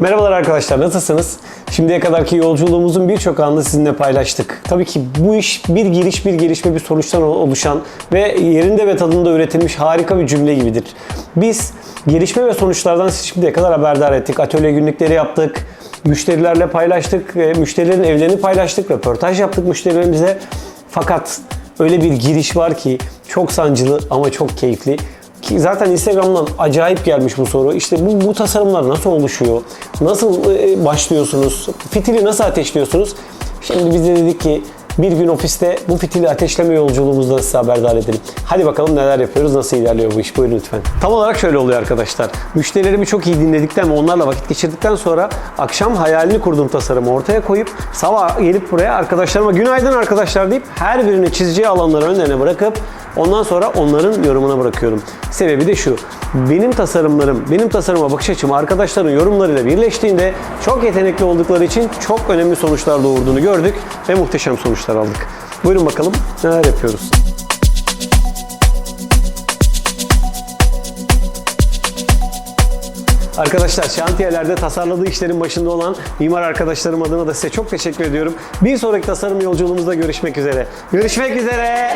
Merhabalar arkadaşlar, nasılsınız? Şimdiye kadarki yolculuğumuzun birçok anını sizinle paylaştık. Tabii ki bu iş bir giriş, bir gelişme, bir sonuçtan oluşan ve yerinde ve tadında üretilmiş harika bir cümle gibidir. Biz gelişme ve sonuçlardan şimdiye kadar haberdar ettik. Atölye günlükleri yaptık, müşterilerle paylaştık, müşterilerin evlerini paylaştık, röportaj yaptık müşterilerimize. Fakat öyle bir giriş var ki çok sancılı ama çok keyifli. Ki zaten Instagram'dan acayip gelmiş bu soru. İşte bu, bu tasarımlar nasıl oluşuyor? Nasıl e, başlıyorsunuz? Fitili nasıl ateşliyorsunuz? Şimdi biz de dedik ki bir gün ofiste bu fitili ateşleme yolculuğumuzda size haberdar edelim. Hadi bakalım neler yapıyoruz, nasıl ilerliyor bu iş. Buyurun lütfen. Tam olarak şöyle oluyor arkadaşlar. Müşterilerimi çok iyi dinledikten ve onlarla vakit geçirdikten sonra akşam hayalini kurduğum tasarımı ortaya koyup sabah gelip buraya arkadaşlarıma günaydın arkadaşlar deyip her birini çizeceği alanları önlerine bırakıp Ondan sonra onların yorumuna bırakıyorum. Sebebi de şu. Benim tasarımlarım, benim tasarıma bakış açım arkadaşların yorumlarıyla birleştiğinde çok yetenekli oldukları için çok önemli sonuçlar doğurduğunu gördük ve muhteşem sonuçlar aldık. Buyurun bakalım neler yapıyoruz. Arkadaşlar şantiyelerde tasarladığı işlerin başında olan mimar arkadaşlarım adına da size çok teşekkür ediyorum. Bir sonraki tasarım yolculuğumuzda görüşmek üzere. Görüşmek üzere.